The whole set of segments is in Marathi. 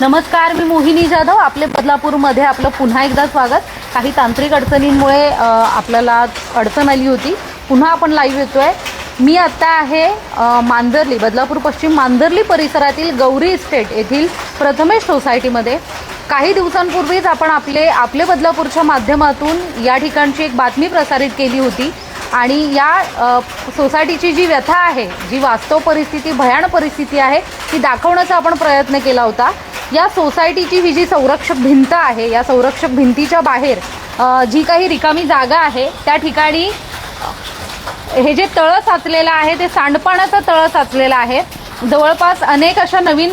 नमस्कार मी मोहिनी जाधव. आपले बदलापूरमध्ये आपलं पुन्हा एकदा स्वागत. काही तांत्रिक अडचणींमुळे आपल्याला अडचण आली होती. पुन्हा आपण लाईव्ह आहे मी आत्ता आहे मांजरली बदलापूर पश्चिम मांजरली परिसरातील गौरी इस्टेट येथील प्रथमेश सोसायटीमध्ये काही दिवसांपूर्वीच आपण आपले आपले बदलापूरच्या माध्यमातून या ठिकाणची एक बातमी प्रसारित केली होती. आणि या सोसायटीची जी व्यथा आहे जी वास्तव परिस्थिती भयान परिस्थिती आहे ती दाखवण्याचा आपण प्रयत्न केला होता. या सोसायटीची ही जी संरक्षक भिंत आहे या संरक्षक भिंतीच्या बाहेर जी काही रिकामी जागा आहे त्या ठिकाणी हे जे तळं साचलेलं आहे ते सांडपाण्याचं तळं साचलेलं आहे. जवळपास अनेक अशा नवीन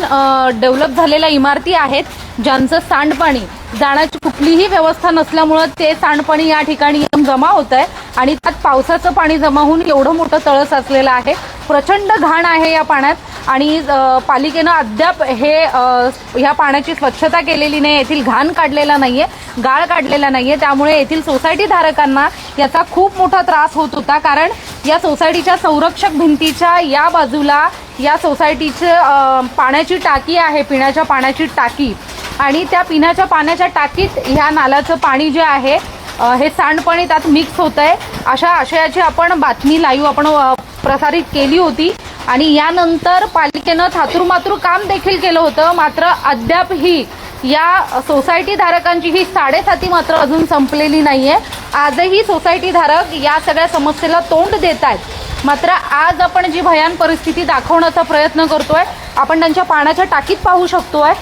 डेव्हलप झालेल्या इमारती आहेत ज्यांचं सांडपाणी जाण्याची कुठलीही व्यवस्था नसल्यामुळं ते सांडपाणी या ठिकाणी जमा होत आहे आणि त्यात पावसाचं पाणी जमा होऊन एवढं मोठं तळं साचलेलं आहे. प्रचंड घाण आहे या पाण्यात आणि पालिकेनं अद्याप हे ह्या पाण्याची स्वच्छता केलेली नाही. येथील घाण काढलेला नाहीये गाळ काढलेला नाहीये. त्यामुळे येथील सोसायटी धारकांना याचा खूप मोठा त्रास होत होता. कारण या सोसायटीच्या संरक्षक भिंतीच्या या बाजूला या सोसायटीचं पाण्याची टाकी आहे पिण्याच्या पाण्याची टाकी. आणि त्या पिण्याच्या पाण्याच्या टाकीत ह्या नाल्याचं पाणी जे आहे हे सांडपाणी त्यात मिक्स होत आहे अशा आशयाची आपण बातमी लाईव्ह आपण प्रसारित केली होती. आणि यानंतर पालिकेनं थातुरमातुर काम देखील केलं होतं. मात्र अद्यापही या सोसायटी धारकांची ही साडेसाती मात्र अजून संपलेली नाहीये. आजही सोसायटी धारक या सगळ्या समस्येला तोंड देत आहेत. मात्र आज आपण जी भयान परिस्थिती दाखवण्याचा प्रयत्न करतोय आपण त्यांच्या पाण्याच्या टाकीत पाहू शकतोय.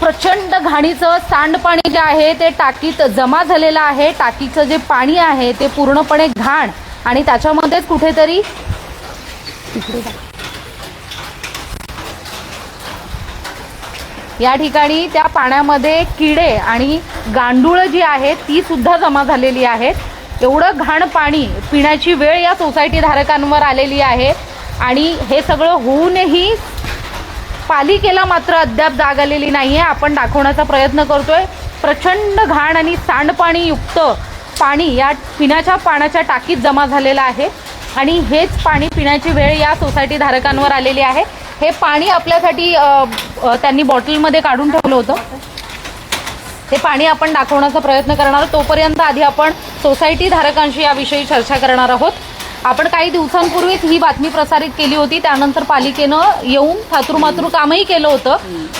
प्रचंड घाणीचं सांडपाणी जे आहे ते टाकीत जमा झालेलं आहे. टाकीचं जे पाणी आहे ते पूर्णपणे घाण आणि त्याच्यामध्येच कुठेतरी या ठिकाणी त्या पाण्यामध्ये किडे आणि गांडूळ जी आहेत ती सुद्धा जमा झालेली आहेत. एवढं घाण पाणी पिण्याची वेळ या सोसायटी धारकांवर आलेली आहे. आणि हे सगळं होऊनही पालिकेला मात्र अद्याप जाग आलेली नाही आहे आपण दाखवण्याचा प्रयत्न करतोय. प्रचंड घाण आणि सांडपाणी युक्त पाणी या पिण्याच्या पाण्याच्या टाकीत जमा झालेलं आहे. आणि हेच पाणी पिण्याची वेळ या सोसायटी धारकांवर आलेली आहे. हे पाणी आपल्यासाठी त्यांनी बॉटलमध्ये काढून ठेवलं होतं. हे पाणी आपण दाखवण्याचा प्रयत्न करणार आहोत. तोपर्यंत आधी आपण सोसायटी धारकांशी याविषयी चर्चा करणार आहोत. आपण काही दिवसांपूर्वीच ही बातमी प्रसारित केली होती. त्यानंतर पालिकेनं येऊन थातुरमातुर कामही केलं होतं.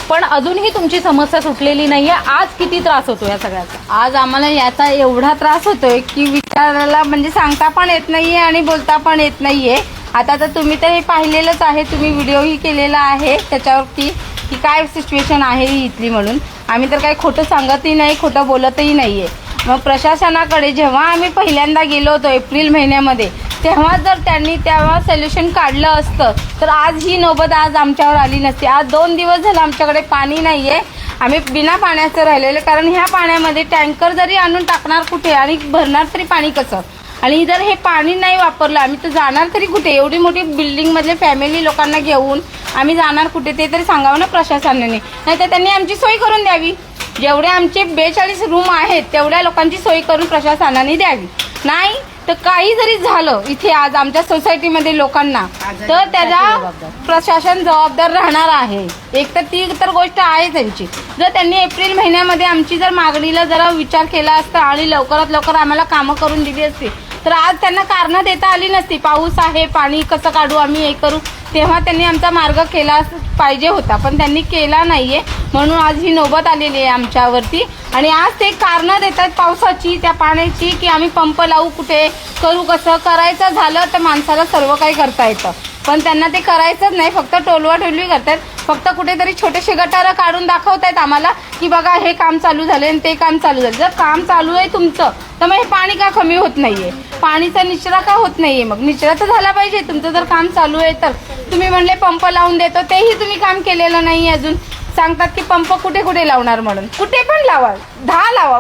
पण अजूनही तुमची समस्या सुटलेली नाहीये. आज किती त्रास होतो या सगळ्याचा? आज आम्हाला याचा एवढा त्रास होतोय की विचारायला म्हणजे सांगता पण येत नाहीये आणि बोलता पण येत नाहीये. आता तर तुम्ही तर हे पाहिलेलंच आहे. तुम्ही व्हिडिओही केलेला आहे त्याच्यावरती की काय सिच्युएशन आहे ही इथली म्हणून. आम्ही तर काही खोटं सांगतही नाही खोटं बोलतही नाहीये. मग प्रशासनाकडे जेव्हा आम्ही पहिल्यांदा गेलो होतो एप्रिल महिन्यामध्ये तेव्हा जर त्यांनी तेव्हा सोल्युशन काढलं असतं तर आज ही नोबत आज आमच्यावर आली नसती. आज दोन दिवस झालं आमच्याकडे पाणी नाही आहे आम्ही बिना पाण्याचं राहिलेलं कारण ह्या पाण्यामध्ये टँकर जरी आणून टाकणार कुठे आणि भरणार तरी पाणी कसं? आणि जर हे पाणी नाही वापरलं आम्ही तर जाणार तरी कुठे? एवढी मोठी बिल्डिंगमधले फॅमिली लोकांना घेऊन आम्ही जाणार कुठे? ते तरी सांगावं ना प्रशासनाने. नाही तर त्यांनी आमची सोय करून द्यावी. जेवढे आमचे बेचाळीस रूम आहेत तेवढ्या लोकांची सोय करून प्रशासनाने द्यावी. नाही तर काही जरी झालं इथे आज आमच्या सोसायटीमध्ये लोकांना तर त्याला प्रशासन जबाबदार राहणार आहे. एक तर ती तर गोष्ट आहे त्यांची. जर त्यांनी एप्रिल महिन्यामध्ये आमची जर मागणीला जरा विचार केला असता आणि लवकरात लवकर आम्हाला कामं करून दिली असती तर आज त्यांना कारणं देता आली नसती. पाऊस आहे पाणी कसं काढू आम्ही हे करू. तेव्हा त्यांनी आमचा मार्ग केला पाहिजे होता पण त्यांनी केला नाहीये. म्हणून आज ही नोबत आलेली आहे आमच्यावरती. आणि आज ते कारणं देतात पावसाची त्या पाण्याची की आम्ही पंप लावू कुठे करू कसं करायचं झालं तर माणसाला सर्व काही करता येतं. पण त्यांना ते करायचंच नाही फक्त टोलवा टोलवी करतात. फक्त कुठेतरी छोटेसे गटारं काढून दाखवतायत आम्हाला की बघा हे काम चालू झालं आणि ते काम चालू झालं जर काम चालू आहे तुमचं तर मग हे पाणी का कमी होत नाहीये? पाणीचा निचरा का होत नाहीये? मग निचरा तर झाला पाहिजे तुमचं जर काम चालू आहे तर. तुम्ही म्हणले पंप लावून देतो तेही तुम्ही काम केलेलं नाही अजून. सांगतात की पंप कुठे कुठे लावणार म्हणून. कुठे पण लावा दहा लावा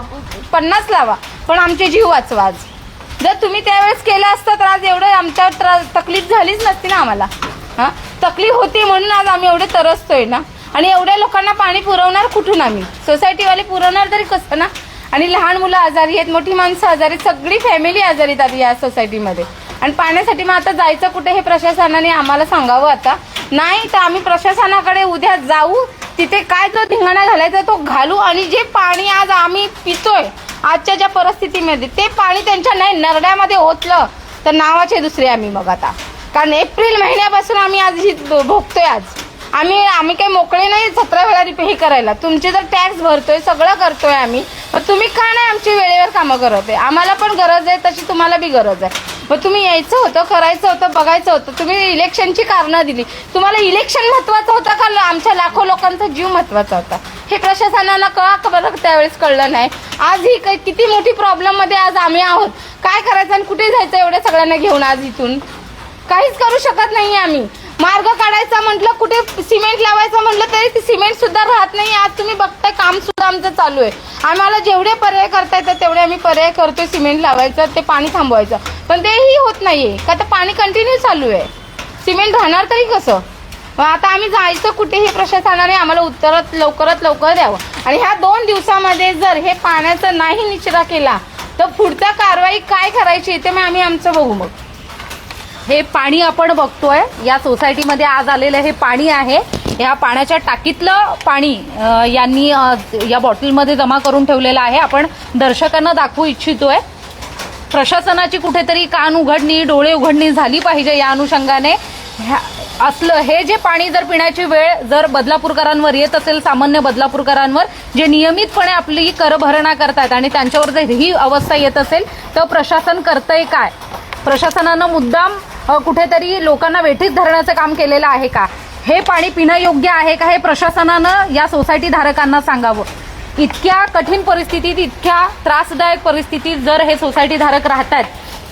पन्नास लावा पण आमचे जीव वाचवा आज. जर तुम्ही त्यावेळेस केलं असतं तर आज एवढं आमच्या तकलीफ झालीच नसती ना आम्हाला. हां? तकलीफ होती म्हणून आज आम्ही एवढे तरसतोय ना. आणि एवढ्या लोकांना पाणी पुरवणार कुठून आम्ही? सोसायटीवाले पुरवणार तरी कसं ना? आणि लहान मुलं आजारी आहेत मोठी माणसं आजारी आहेत सगळी फॅमिली आजारी आहेत या सोसायटीमध्ये आणि पाण्यासाठी मग आता जायचं कुठे हे प्रशासनाने आम्हाला सांगावं आता. नाही तर आम्ही प्रशासनाकडे उद्या जाऊ. तिथे काय जो धिंगाणा घालायचा तो घालू. आणि जे पाणी आज आम्ही पितोय आजच्या ज्या परिस्थितीमध्ये ते पाणी त्यांच्या नाही नरड्यामध्ये ओतलं. तर नावाचे दुसरे आम्ही मग आता. कारण एप्रिल महिन्यापासून आम्ही आज ही भोगतोय आज. आम्ही आम्ही काही मोकळे नाही सतरा वेळा रिपे हे करायला. तुमचे जर टॅक्स भरतोय सगळं करतोय आम्ही. पण तुम्ही का नाही आमची वेळेवर कामं करत आहे? आम्हाला पण गरज आहे तशी तुम्हाला बी गरज आहे. मग तुम्ही यायचं होतं करायचं होतं बघायचं होतं. तुम्ही इलेक्शनची कारणं दिली. तुम्हाला इलेक्शन महत्वाचं होतं का? आमच्या लाखो लोकांचा जीव महत्त्वाचा होता. हे प्रशासनाला कळा का बरं? त्यावेळेस कळलं नाही. आज ही काही किती मोठी प्रॉब्लेममध्ये आज आम्ही आहोत. काय करायचं आणि कुठे जायचं एवढ्या सगळ्यांना घेऊन आज इथून? काहीच करू शकत नाही आम्ही. मार्ग काढायचा म्हटलं कुठे सिमेंट लावायचं म्हटलं तरी ती सिमेंट सुद्धा राहत नाही. आज तुम्ही बघताय काम सुद्धा आमचं चालू आहे. आम्हाला जेवढे पर्याय करता येतात तेवढे आम्ही पर्याय करतोय सिमेंट लावायचं ते पाणी थांबवायचं. पण तेही होत नाहीये का तर पाणी कंटिन्यू चालू आहे. सिमेंट राहणार तरी कसं? मग आता आम्ही जायचं कुठे हे प्रशासनाने आम्हाला उत्तरात लवकरात लवकर द्यावं. आणि ह्या दोन दिवसामध्ये जर हे पाण्याचा नाही निचरा केला तर पुढचा कारवाई काय करायची ते मग आम्ही आमचं बघू मग. हे पाणी आपण बघतोय. या सोसायटीमध्ये आज आलेलं हे पाणी आहे. ह्या पाण्याच्या टाकीतलं पाणी यांनी या बॉटलमध्ये जमा करून ठेवलेलं आहे. आपण दर्शकांना दाखवू इच्छितोय. प्रशासनाची कुठेतरी कान उघडणी डोळे उघडणी झाली पाहिजे या अनुषंगाने. ह्या- असलं हे जे पाणी जर पिण्याची वेळ जर बदलापूरकरांवर येत असेल सामान्य बदलापूरकरांवर जे नियमितपणे आपली करभरणा करतात आणि त्यांच्यावर जर ही अवस्था येत असेल तर प्रशासन करतंय काय? प्रशासनानं मुद्दाम कुठेतरी लोकांना वेठीस धरण्याचं काम केलेलं आहे का? हे पाणी पिणं योग्य आहे का हे प्रशासनानं या सोसायटी धारकांना सांगावं? इतक्या कठीण परिस्थितीत इतक्या त्रासदायक परिस्थितीत जर हे सोसायटी धारक राहतात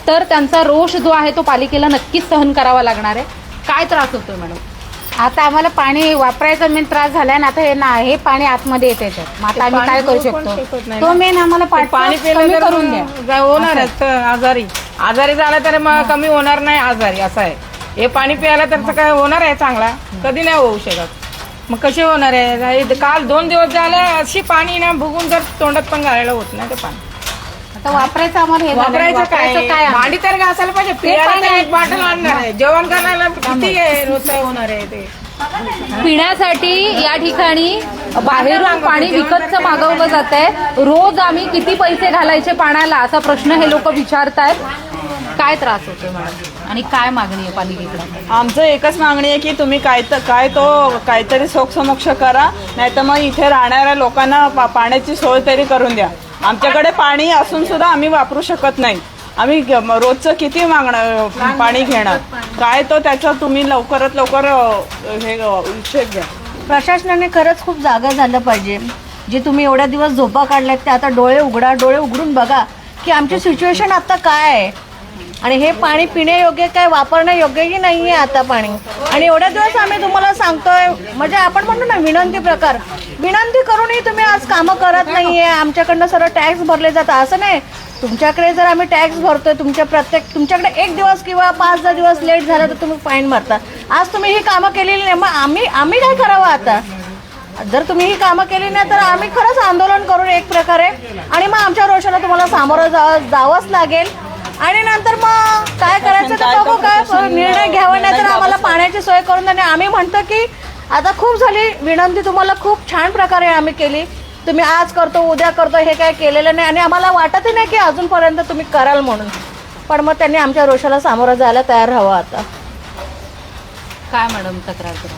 तर त्यांचा रोष जो आहे तो पालिकेला नक्कीच सहन करावा लागणार आहे. काय त्रास होतोय मॅडम? आता आम्हाला पाणी वापरायचा मेन त्रास झालाय ना आता हे ना हे पाणी आतमध्ये येते आता आम्ही काय करू शकतो? तो मेन आम्हाला पाणी कमी करून द्या. होणार आजारी. आजारी झाला तर मग कमी होणार नाही आजारी असं आहे. हे पाणी प्यायला तर काय होणार आहे चांगला. कधी नाही होऊ शकत. मग कसे होणार आहे? काल दोन दिवस झाले अशी पाणी ना भुगून जर तोंडात पण घालायला होत नाही ते पाणी. आता वापरायचं आम्हाला हे. वापरायचं काय? आम्हाला? भांडी तर घासायला पाहिजे. प्यायला तर एक बाटल आणणार आहे. जेवण करायला किती आहे? रोजचं होणार आहे ते. पिण्यासाठी या ठिकाणी बाहेरून पाणी विकतचं मागवलं जात आहे रोज आम्ही किती पैसे घालायचे पाण्याला असा प्रश्न हे लोक विचारतायत. काय त्रास होतोय मॅडम आणि काय मागणी आहे पालिकेकडे? आमचं एकच मागणी आहे की तुम्ही काय तर काय तो काहीतरी सोक्षमोक्ष करा. नाही तर मग इथे राहणाऱ्या लोकांना पा- पाण्याची सोय तरी करून द्या. आमच्याकडे पाणी असून सुद्धा आम्ही वापरू शकत नाही. आम्ही रोजचं किती मागणार पाणी घेणार? काय तो त्याचा तुम्ही लवकरात लवकर हे हिशेब घ्या. प्रशासनाने खरंच खूप जागा झालं पाहिजे. जे तुम्ही एवढ्या दिवस झोपा काढल्यात ते आता डोळे उघडा डोळे उघडून बघा की आमची सिच्युएशन आता काय आहे? आणि हे पाणी पिण्यायोग्य काय वापरण्यायोग्यही नाही आहे आता पाणी. आणि एवढ्या दिवस आम्ही तुम्हाला सांगतोय म्हणजे आपण म्हणतो ना विनंती प्रकार. विनंती करूनही तुम्ही आज कामं करत नाही आहे आमच्याकडनं सर्व टॅक्स भरले जातात. असं नाही. तुमच्याकडे जर आम्ही टॅक्स भरतोय तुमच्या प्रत्येक तुमच्याकडे एक दिवस किंवा पाच दहा दिवस लेट झाला तर तुम्ही फाईन मारता. आज तुम्ही ही कामं केलेली नाही. मग आम्ही आम्ही काय करावं आता? जर तुम्ही ही कामं केली नाही तर आम्ही खरंच आंदोलन करून एक प्रकारे आणि मग आमच्या रोषाला तुम्हाला सामोरं जावं जावंच लागेल. आणि नंतर मग काय करायचं तर बघू काय निर्णय घ्यावा नाही तर आम्हाला पाण्याची सोय करून द्या आणि आम्ही म्हणतो की आता खूप झाली विनंती तुम्हाला खूप छान प्रकारे आम्ही केली. तुम्ही आज करतो उद्या करतो हे काय केलेलं नाही. आणि आम्हाला वाटतही नाही की अजूनपर्यंत तुम्ही कराल म्हणून. पण मग त्यांनी आमच्या रोषाला सामोरं जायला तयार हवं आता. काय मॅडम तक्रार करा?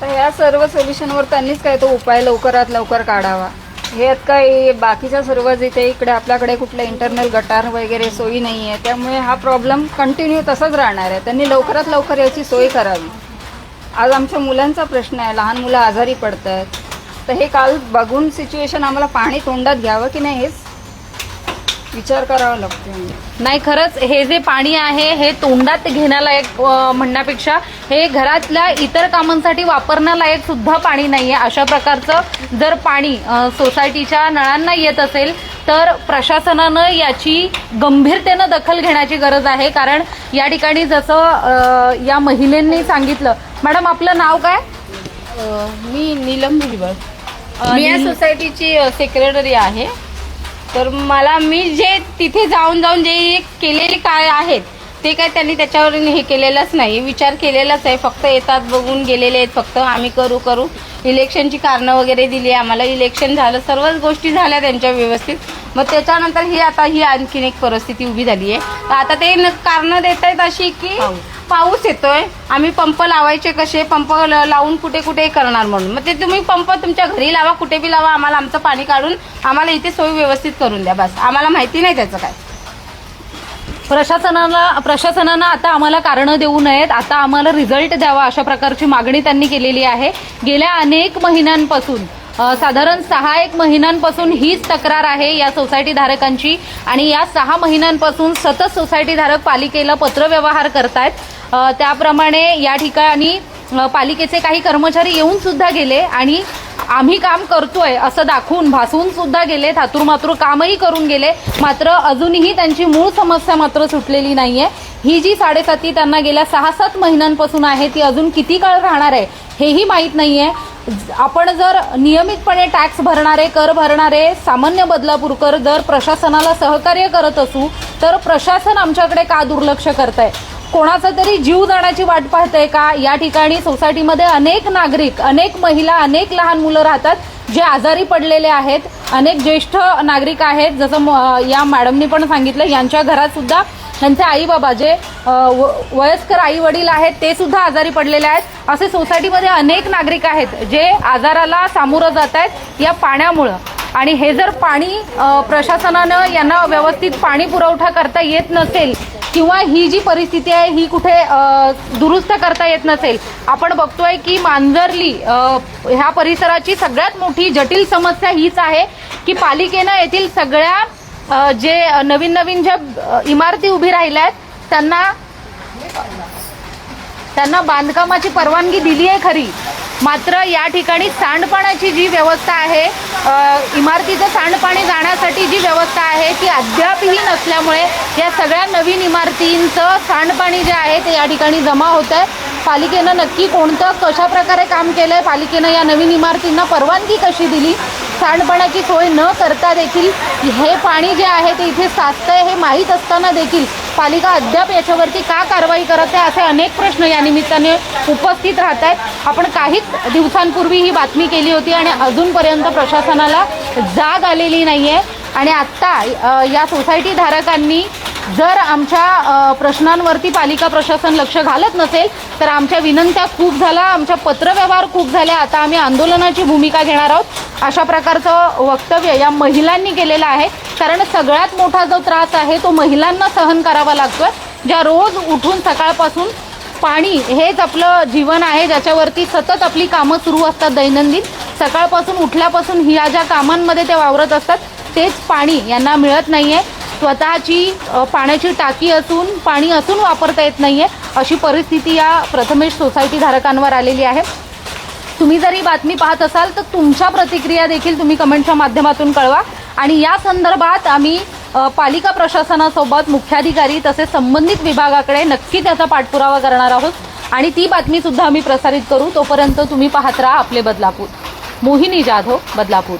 तर ह्या सर्व सोल्युशनवर त्यांनीच काय तो उपाय लवकरात लवकर काढावा. हे काही बाकीच्या सर्व जिथे इकडे आपल्याकडे कुठलं इंटरनल गटार वगैरे सोयी नाही आहे त्यामुळे हा प्रॉब्लेम कंटिन्यू तसाच राहणार आहे. त्यांनी लवकरात लवकर याची सोय करावी. आज आमच्या मुलांचा प्रश्न आहे लहान मुलं आजारी पडत आहेत तर हे काल बघून सिच्युएशन आम्हाला पाणी तोंडात घ्यावं की नाही हेच विचार करावा लागतो. नाही खरंच हे जे पाणी आहे हे तोंडात घेण्यालायक अ, म्हणण्यापेक्षा हे घरातल्या इतर कामांसाठी वापरण्यालायक सुद्धा पाणी नाहीये. अशा प्रकारचं जर पाणी अ, सोसायटीच्या नळांना येत असेल तर प्रशासनानं याची गंभीरतेनं दखल घेण्याची गरज आहे. कारण या ठिकाणी जसं अ, या महिलेंनी सांगितलं. मॅडम आपलं नाव काय? मी नीलम भुजबळ अ, मी या सोसायटीची सेक्रेटरी आहे. तर मला मी जे तिथे जाऊन जाऊन जे केलेले काय आहेत ते काय त्यांनी त्याच्यावर हे केलेलंच नाही. विचार केलेलाच आहे. फक्त येतात बघून गेलेले आहेत. फक्त आम्ही करू करू. इलेक्शनची कारणं वगैरे दिली आम्हाला. इलेक्शन झालं सर्वच गोष्टी झाल्या त्यांच्या व्यवस्थित. मग त्याच्यानंतर ही आता ही आणखीन एक परिस्थिती उभी झाली आहे. तर आता ते कारणं देत आहेत अशी की पाऊस येतोय आम्ही पंप लावायचे कसे? पंप ल- लावून कुठे कुठे करणार म्हणून. मग ते तुम्ही पंप तुमच्या घरी लावा कुठे बी लावा आम्हाला आमचं पाणी काढून आम्हाला इथे सोय व्यवस्थित करून द्या बस. आम्हाला माहिती नाही त्याचं काय. प्रशासनाला प्रशासनानं आता आम्हाला कारणं देऊ नयेत. आता आम्हाला रिझल्ट द्यावा अशा प्रकारची मागणी त्यांनी केलेली आहे. गेल्या अनेक महिन्यांपासून साधारण सहा एक महिन्यांपासून हीच तक्रार आहे या सोसायटी धारकांची. आणि या सहा महिन्यांपासून सतत सोसायटी धारक पालिकेला पत्रव्यवहार करतायत. त्याप्रमाणे या ठिकाणी पालिकेचे काही कर्मचारी येऊन सुद्धा गेले आणि आम्ही काम करतोय असं दाखवून भासून सुद्धा गेले थातूर मातूर कामही करून गेले. मात्र अजूनही त्यांची मूळ समस्या मात्र सुटलेली नाहीये. ही जी साडेसाती त्यांना गेल्या सहा सात महिन्यांपासून आहे ती अजून किती काळ राहणार आहे हेही माहीत नाहीये. ज- आपण जर नियमितपणे टॅक्स भरणारे कर भरणारे सामान्य बदलापूरकर जर प्रशासनाला सहकार्य करत असू तर प्रशासन आमच्याकडे का दुर्लक्ष करत आहे कोणाचा तरी जीव जाण्याची वाट पाहतंय का? या ठिकाणी सोसायटीमध्ये अनेक नागरिक अनेक महिला अनेक लहान मुलं राहतात जे आजारी पडलेले आहेत. अनेक ज्येष्ठ नागरिक आहेत. जसं म- या मॅडमनी पण सांगितलं यांच्या घरात सुद्धा त्यांचे आई बाबा जे व- वयस्कर आई वडील आहेत ते सुद्धा आजारी पडलेले आहेत. असे सोसायटीमध्ये अनेक नागरिक आहेत जे आजाराला सामोरं जात आहेत या पाण्यामुळं. आणि हे जर पाणी प्रशासनानं यांना व्यवस्थित पाणी पुरवठा करता येत नसेल किंवा ही जी परिस्थिती आहे ही कुठे दुरुस्त करता येत नसेल आपण बघतोय की मांजरली ह्या परिसराची सगळ्यात मोठी जटिल समस्या हीच आहे की पालिकेनं येथील सगळ्या जे नवीन नवीन ज्या इमारती उभी राहिल्या आहेत त्यांना त्यांना बांधकामाची परवानगी दिली आहे खरी. मात्र या ठिकाणी सांडपाण्याची जी व्यवस्था आहे इमारतीचं सांडपाणी जाण्यासाठी जी व्यवस्था आहे ती अद्यापही नसल्यामुळे या सगळ्या नवीन इमारतींचं सांडपाणी जे आहे ते या ठिकाणी जमा होत आहे पालिकेनं नक्की कोणतं कशा प्रकारे काम आहे पालिकेनं या नवीन इमारतींना परवानगी कशी दिली? सांडपाण्याची सोय न करता देखील हे पाणी जे आहे ते इथे साचतंय हे माहीत असताना देखील पालिका अद्याप याच्यावरती का कारवाई करत आहे असे अनेक प्रश्न या निमित्ताने उपस्थित राहत आहेत. आपण काहीच दिवसांपूर्वी ही बातमी केली होती आणि अजूनपर्यंत प्रशासनाला जाग आलेली नाही आहे आणि आत्ता या सोसायटी धारकांनी जर आमच्या प्रश्नांवरती पालिका प्रशासन लक्ष घालत नसेल तर आमच्या विनंत्या खूप झाल्या आमच्या पत्रव्यवहार खूप झाल्या. आता आम्ही आंदोलनाची भूमिका घेणार आहोत. अशा प्रकारचं वक्तव्य या महिलांनी केलेलं आहे. कारण सगळ्यात मोठा जो त्रास आहे तो महिलांना सहन करावा लागतोय. ज्या रोज उठून सकाळपासून पाणी हेच आपलं जीवन आहे ज्याच्यावरती सतत आपली कामं सुरू असतात दैनंदिन. सकाळपासून उठल्यापासून ह्या ज्या कामांमध्ये ते वावरत असतात तेच पाणी यांना मिळत नाही आहे स्वतःची पाण्याची टाकी असून पाणी असून वापरता येत नाही आहे अशी परिस्थिती या प्रथमेश सोसायटी धारकांवर आलेली आहे. तुम्ही जर ही बातमी पाहत असाल तर तुमच्या प्रतिक्रिया देखील तुम्ही कमेंटच्या माध्यमातून कळवा. आणि या संदर्भात आम्ही पालिका प्रशासनासोबत मुख्याधिकारी तसेच संबंधित विभागाकडे नक्की त्याचा पाठपुरावा करणार आहोत. आणि ती बातमी सुद्धा आम्ही प्रसारित करू. तोपर्यंत तुम्ही पाहत राहा आपले बदलापूर. मोहिनी जाधव बदलापूर.